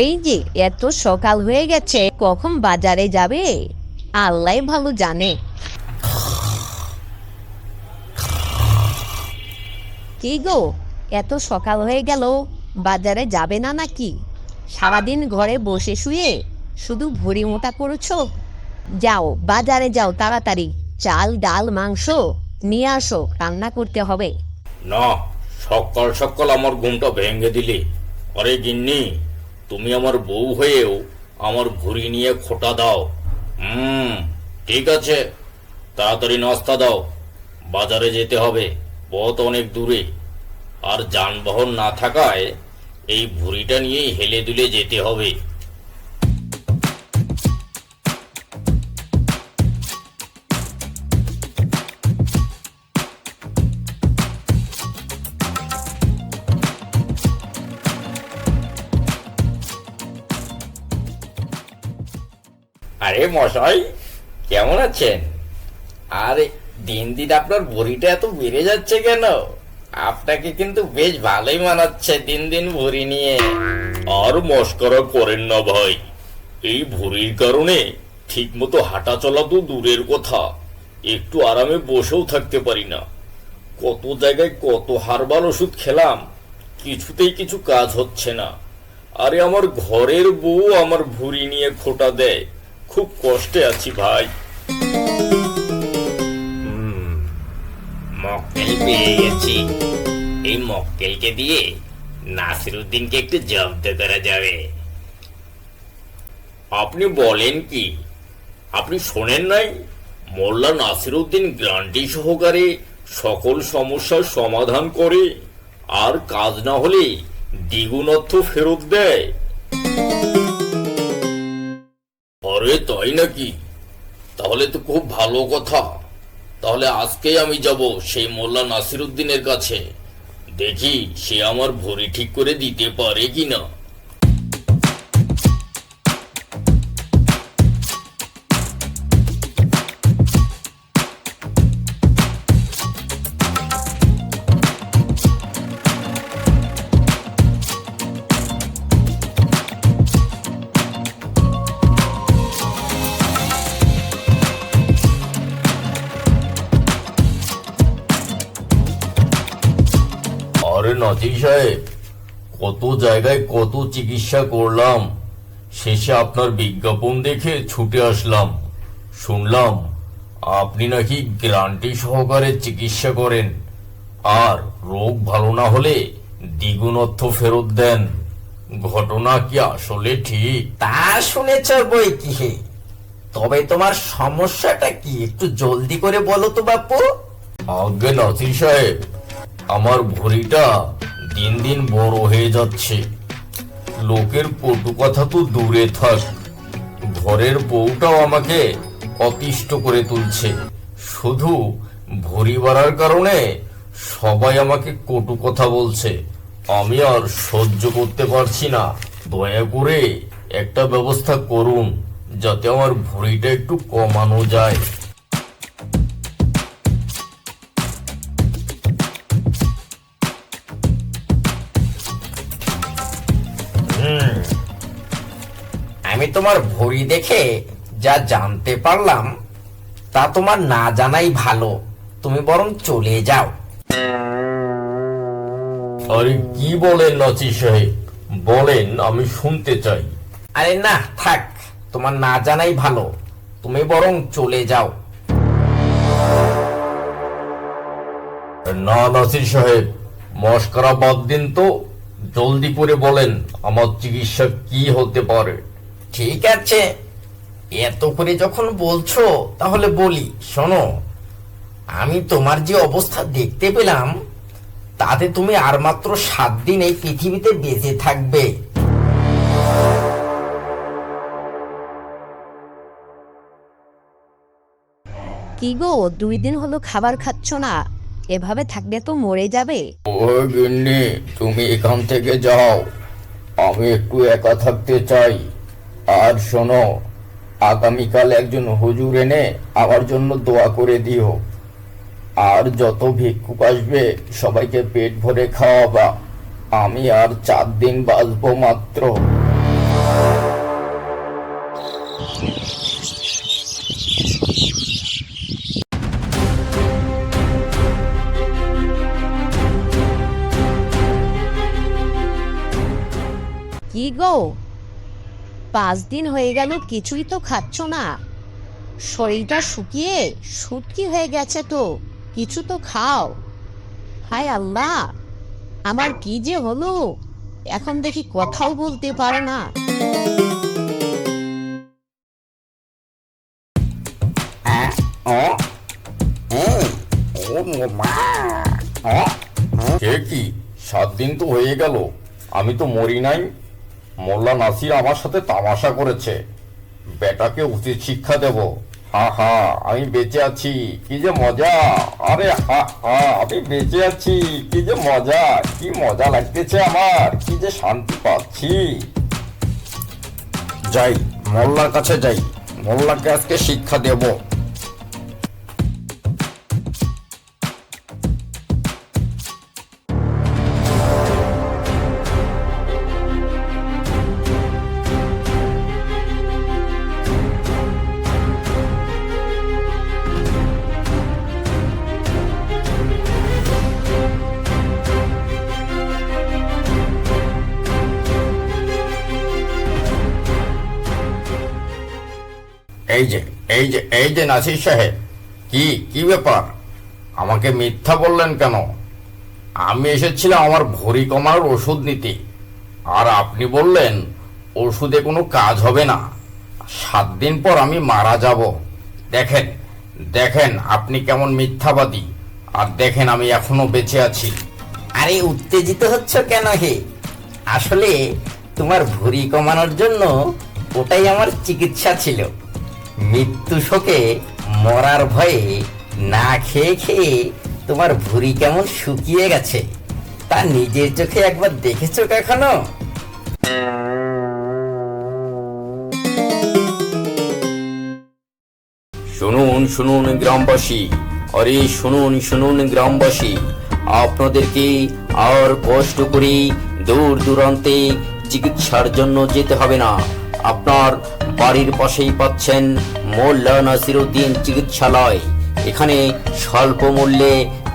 ওই যে, এত সকাল হয়ে গেছে, কখন বাজারে যাবে? আল্লাহ ভালো জানে। কি গো, এত সকাল হয়ে গেল, বাজারে যাবে না নাকি? সারাদিন ঘরে বসে শুয়ে শুধু ভরি মোটা করেছ? যাও, বাজারে যাও তাড়াতাড়ি। চাল, ডাল, মাংস নিয়ে আসো, রান্না করতে হবে। না, সকাল সকাল আমার ঘুমটা ভেঙে দিলে। আরে গিন্নি তুমি আমার বউ হয়েও আমার ভুড়ি নিয়ে খোটা দাও। হুম, ঠিক আছে। তাড়াতাড়ি নাস্তা দাও। বাজারে যেতে হবে, পথ অনেক দূরে। আর যানবাহন না থাকায় এই ভুঁড়িটা নিয়েই হেলে দুলে যেতে হবে। আরে মশাই, কেমন আছেন? আরে, দিন দিন আপনার ভুঁড়িটা এত বেড়ে যাচ্ছে কেন? আপনাকে কিন্তু বেশ ভালোই মানাচ্ছে দিন দিন ভুঁড়ি নিয়ে। আর মস্করা করেন না ভাই। এই ভুঁড়ির কারণে ঠিক মতো হাঁটা চলা তো দূরের কথা। একটু আরামে বসেও থাকতে পারি না। কত জায়গায় কত হারবাল ওষুধ খেলাম, কিছুতেই কিছু কাজ হচ্ছে না। আরে আমার ঘরের বউ আমার ভুঁড়ি নিয়ে খোটা দেয়। খুব কষ্টে আছি ভাই। মক্কেল পেয়ে গেছি। এই মক্কেলকে দিয়ে নাসিরুদ্দিনকে একটু জব্দ করা যাবে। আপনি বলেন কি? আপনি শোনেন নাই? মোল্লা নাসিরুদ্দিন গ্রান্টি সহকারে সকল সমস্যার সমাধান করে আর কাজ না হলে দ্বিগুণ অর্থ ফেরত দেয়। তাই নাকি? তাহলে তো খুব ভালো কথা। তাহলে আজকেই আমি যাব সেই মোল্লা নাসিরুদ্দিনের কাছে। দেখি সে আমার ভরি ঠিক করে দিতে পারে কিনা। আরে নাজির সাহেব কত জায়গায় কত চিকিৎসা করলাম। শেষে আপনার বিজ্ঞাপন দেখে ছুটে আসলাম। শুনলাম আপনি নাকি গ্রান্টি সহকারে চিকিৎসা করেন। আর রোগ ভালো না হলে দ্বিগুণ অর্থ ফেরত দেন। ঘটনা কি আসলে ঠিক? তা শুনেছ বই কি হে তবে তোমার সমস্যাটা কি? একটু জলদি করে বলো তো বাপু। আজ্ঞে নাসির সাহেব আমার ভুঁড়িটা দিন দিন বড় হয়ে যাচ্ছে। লোকের কটু কথা তো দূরে থাক। ঘরের বউটাও আমাকে অতিষ্ঠ করে তুলছে। শুধু ভুঁড়ি বাড়ার কারণে সবাই আমাকে কটু কথা বলছে। আমি আর সহ্য করতে পারছি না। দয়া করে একটা ব্যবস্থা করুন, যাতে আমার ভুঁড়িটা একটু কমানো যায়। আমি তোমার ভরি দেখে যা জানতে পারলাম তা তোমার না জানাই ভালো। তুমি বরং চলে যাও। আরে কি বলেন নাচি সাহেব? বলেন আমি শুনতে চাই। আরে না থাক তোমার না জানাই ভালো। তুমি বরং চলে যাও। না নাসির সাহেব মস্করা বাদ দিন তো। জলদি করে বলেন আমার চিকিৎসা কি হতে পারে। ঠিক আছে। এত করে যখন বলছো তাহলে বলি শোনো আমি তোমার যে অবস্থা দেখতে পেলাম তাতে তুমি আর মাত্র সাত দিন এই পৃথিবীতে বেঁচে থাকবে। কি গো দুই দিন হলো খাবার খাচ্ছ না? এভাবে থাকলে তো মরে যাবে। ও গিন্নি তুমি এখান থেকে যাও। আমি একটু একা থাকতে চাই। আর শোনো, আগামীকাল একজন হুজুর এনে আমার জন্য দোয়া করে দিও। আর যত ভিক্ষুক আসবে, সবাইকে পেট ভরে খাওয়াবা। আমি আর চার দিন বাঁচবো মাত্র। কি গো? পাঁচ দিন হয়ে গেল, কিছুই তো খাচ্ছ না। শরীরটা শুকিয়ে শুটকি হয়ে গেছে তো, কিছু তো খাও। হায় আল্লাহ, আমার কি যে হলো? এখন দেখি কথাও বলতে পারে না। কি, সাত দিন তো হয়ে গেল, আমি তো মরি নাই। মোল্লা নাসির আমার সাথে তামাশা করেছে। বেটাকে উচিত শিক্ষা দেব। হা হা, আমি বেঁচে আছি। কি যে মজা। আরে, হা হা, আমি বেঁচে আছি। কি যে মজা। কি মজা লাগতেছে আমার। কি যে শান্তি পাচ্ছি। যাই, মোল্লার কাছে যাই। মোল্লাকে আজকে শিক্ষা দেব। এই যে এই যে এই যে নাসির সাহেব, কি কি ব্যাপার? আমাকে মিথ্যা বললেন কেন? আমি এসেছিলাম আমার ভরি কমানোর ওষুধ নিতে। আর আপনি বললেন, ওষুধে কোনো কাজ হবে না। সাত দিন পর আমি মারা যাব। দেখেন দেখেন আপনি কেমন মিথ্যাবাদী। আর দেখেন আমি এখনও বেঁচে আছি। আরে, উত্তেজিত হচ্ছ কেন হে? আসলে তোমার ভুঁড়ি কমানোর জন্য ওটাই আমার চিকিৎসা ছিল। মৃত্যু শোকে মরার ভয়ে না খেয়ে খেয়ে তোমার ভুঁড়ি কেমন শুকিয়ে গেছে? তা নিজের চোখে একবার দেখেছ কখনো? শুনুন শুনুন গ্রামবাসী, আরে শুনুন শুনুন গ্রামবাসী, আপনাদেরকে আর কষ্ট করে দূর দূরান্তে চিকিৎসার জন্য যেতে হবে না। আপনার বাড়ির পাশেই পাচ্ছেন মোল্লা নাসিরুদ্দিন চিকিৎসালয়। এখানে স্বল্প মূল্যে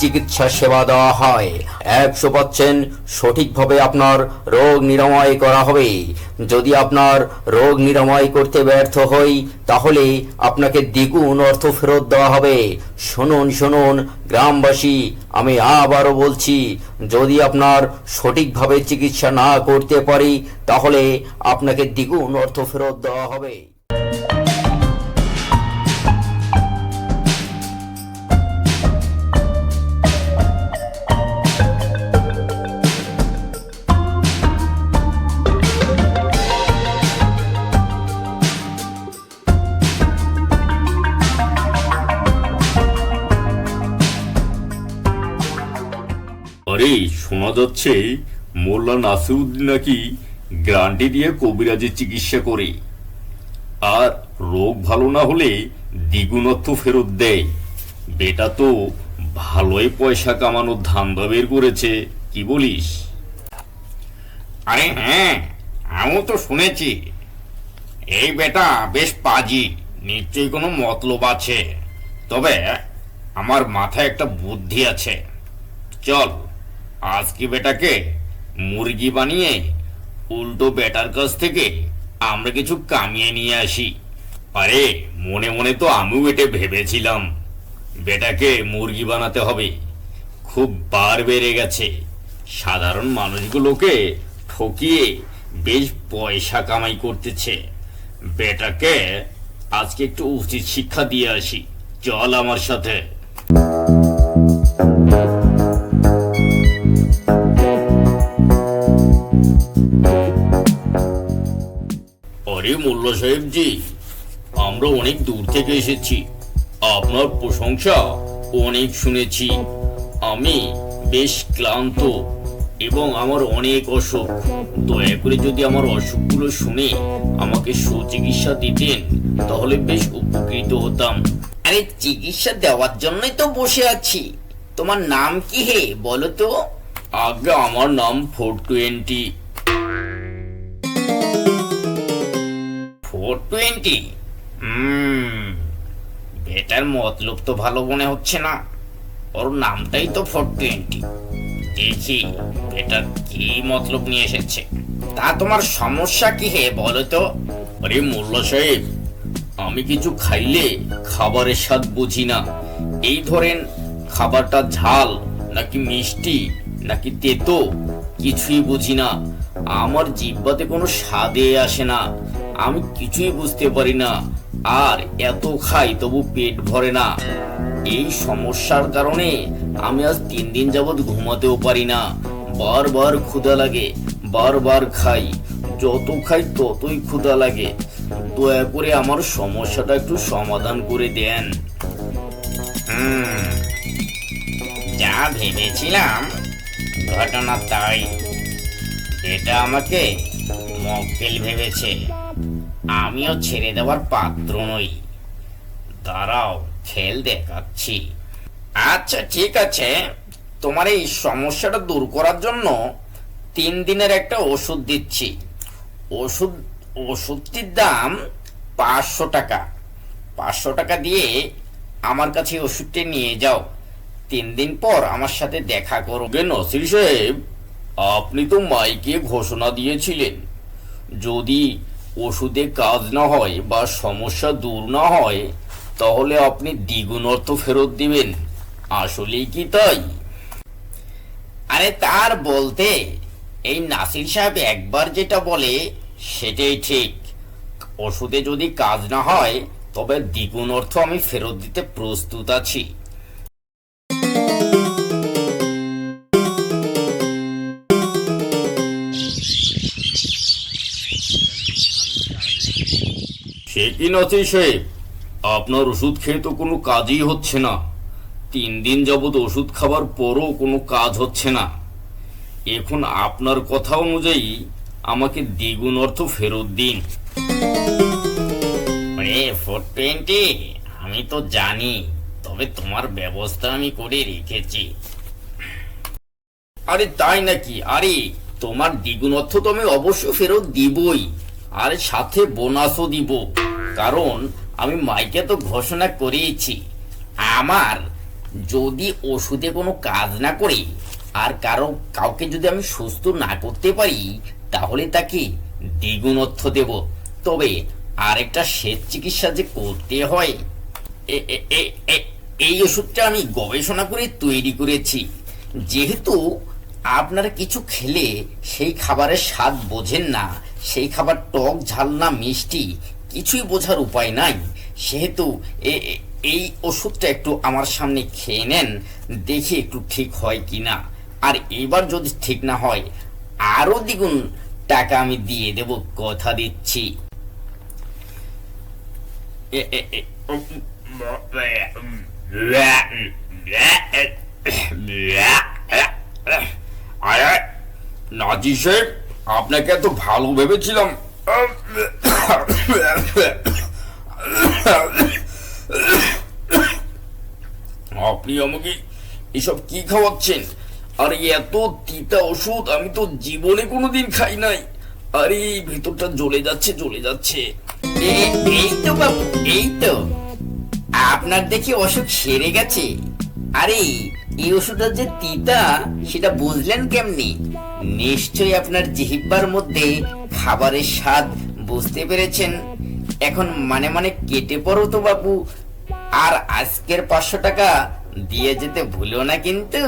চিকিৎসা সেবা দেওয়া হয়। একশো পাচ্ছেন, সঠিকভাবে আপনার রোগ নিরাময় করা হবে। যদি আপনার রোগ নিরাময় করতে ব্যর্থ হই, তাহলে আপনাকে দ্বিগুণ অর্থ ফেরত দেওয়া হবে। শুনুন শুনুন, গ্রামবাসী, আমি আবারও বলছি, যদি আপনার সঠিকভাবে চিকিৎসা না করতে পারি, তাহলে আপনাকে দ্বিগুণ অর্থ ফেরত দেওয়া হবে। আরে, শোনা যাচ্ছে মোল্লা নাসিরুদ্দিন নাকি গ্রান্টি দিয়ে কবিরাজের চিকিৎসা করে। আর রোগ ভালো না হলে দ্বিগুণ অর্থ ফেরত দেয়। বেটা তো ভালোই পয়সা কামানোর ধান্দা বের করেছে, কি বলিস? আরে হ্যাঁ আমিও তো শুনেছি। এই বেটা বেশ পাজি, নিশ্চয়ই কোনো মতলব আছে। তবে আমার মাথায় একটা বুদ্ধি আছে। চল। আজকে বেটাকে মুরগি বানিয়ে উল্টো বেটার কাছ থেকে আমরা কিছু কামিয়ে নিয়ে আসি। আরে, মনে মনে তো আমিও এটা ভেবেছিলাম। বেটাকে মুরগি বানাতে হবে। খুব বার বেড়ে গেছে। সাধারণ মানুষগুলোকে ঠকিয়ে বেশ পয়সা কামাই করতেছে। বেটাকে আজকে একটু উচিত শিক্ষা দিয়ে আসি। চল আমার সাথে। আরে মোল্লা সাহেবজি আমরা অনেক দূর থেকে এসেছি। আপনার প্রশংসা অনেক শুনেছি। আমি বেশ ক্লান্ত এবং আমার অনেক অসুখ। দয়া করে যদি আমার অসুখগুলো শুনে আমাকে সুচিকিৎসা দিতেন তাহলে বেশ উপকৃত হতাম। আরে চিকিৎসা দেওয়ার জন্যই তো বসে আছি। তোমার নাম কি হে বলো তো? আগে আমার নাম ফোর টোয়েন্টি। টোয়েন্টি? বেটার মতলব তো ভালো মনে হচ্ছে না। ওর নামটাই তো ফোর টোয়েন্টি। দেখি, বেটার কি মতলব নিয়ে এসেছে? তা তোমার সমস্যা কি হে, বলো তো? আরে মোল্লা সাহেব, আমি কিছু খাইলে খাবারের স্বাদ বুঝি না। এই ধরেন, খাবারটা ঝাল, নাকি মিষ্টি, নাকি তেতো কিছুই বুঝি না। আমার জিব্বাতে কোনো স্বাদে আসে না। আমি কিছুই বুঝতে পারি না। আর এত খাই তবু পেট ভরে না। এই সমস্যার কারণে আমি আজ তিন দিন যাবৎ ঘুমাতেও পারি না। বারবার ক্ষুধা লাগে, বারবার খাই। যত খাই ততই ক্ষুধা লাগে। দয়া করে আমার সমস্যাটা একটু সমাধান করে দেন। যা ভেবেছিলাম ঘটনা তাই। এটা আমাকে মক্কেল ভেবেছে। আমিও ছেড়ে দেওয়ার পাত্র নই। দাঁড়াও, খেল দেখাচ্ছি। আচ্ছা ঠিক আছে। তোমার এই সমস্যাটা দূর করার জন্য তিন দিনের একটা ওষুধ দিচ্ছি। ওষুধ, ওষুধটির দাম পাঁচশো টাকা। পাঁচশো টাকা দিয়ে আমার কাছে ওষুধটি নিয়ে যাও। তিন দিন পর আমার সাথে দেখা করো গে নসির সাহেব। আপনি তো মাইকে ঘোষণা দিয়েছিলেন। যদি ওষুধে কাজ না হয় বা সমস্যা দূর না হয়, তাহলে আপনি দ্বিগুণ অর্থ ফেরত দিবেন। আসলেই কি তাই? আরে তার বলতে, এই নাসির সাহেব একবার যেটা বলে, সেটাই ঠিক। ওষুধে যদি কাজ না হয়, তবে দ্বিগুণ অর্থ আমি ফেরত দিতে প্রস্তুত আছি। সে কি নসির সাহেব আপনার ওষুধ খেয়ে তো কোনো কাজই হচ্ছে না। তিন দিন যাবত ওষুধ খাবার পরও কোনো কাজ হচ্ছে না। এখন আপনার কথা অনুযায়ী আমাকে দ্বিগুণ অর্থ ফেরত দিন। টোয়েন্টি আমি তো জানি, তবে তোমার ব্যবস্থা আমি করে রেখেছি। আরে তাই নাকি? আরে, তোমার দ্বিগুণ অর্থ তো আমি অবশ্য ফেরত দিবই। আর সাথে বোনাসও দিব। কারণ আমি মাইকে তো ঘোষণা করেইছি আমার যদি ওষুধে কোনো কাজ না করে, আর কারও কাউকে যদি আমি সুস্থ না করতে পারি, তাহলে তাকে দ্বিগুণ অর্থ দেব। তবে আরেকটা সেচ চিকিৎসা যে করতে হয় এই ওষুধটা আমি গবেষণা করে তৈরি করেছি। যেহেতু আপনারা কিছু খেলে সেই খাবারের স্বাদ বোঝেন না, সেই খাবার টক, ঝাল না, মিষ্টি কিছুই বোঝার উপায় নাই। সেহেতু এই ওষুধটা একটু আমার সামনে খেয়ে নেন, দেখি একটু ঠিক হয় কিনা। আর এবার যদি ঠিক না হয় আরও দ্বিগুণ টাকা আমি দিয়ে দেব, কথা দিচ্ছি। নাজি সাহেব, আপনাকে এত ভালো ভেবেছিলাম। আপনি আমাকে এসব কি খাওয়াচ্ছেন? আর, এত তিতা ওষুধ আমি তো জীবনে কোনোদিন খাই নাই। আরে ভেতরটা জ্বলে যাচ্ছে জ্বলে যাচ্ছে। এই তো বাবু, এই তো। আপনার দেখি অসুখ সেরে গেছে। আরে, এই ওষুধের যে তিতা, সেটা বুঝলেন কেমনি? নিশ্চয়ই আপনার জিহিব্বার মধ্যে খাবারের স্বাদ বুঝতে পেরেছেন? এখন মানে মানে কেটে পড়ো তো বাবু আর আজকের পাঁচশো টাকা দিয়ে যেতে ভুলো না কিন্তু।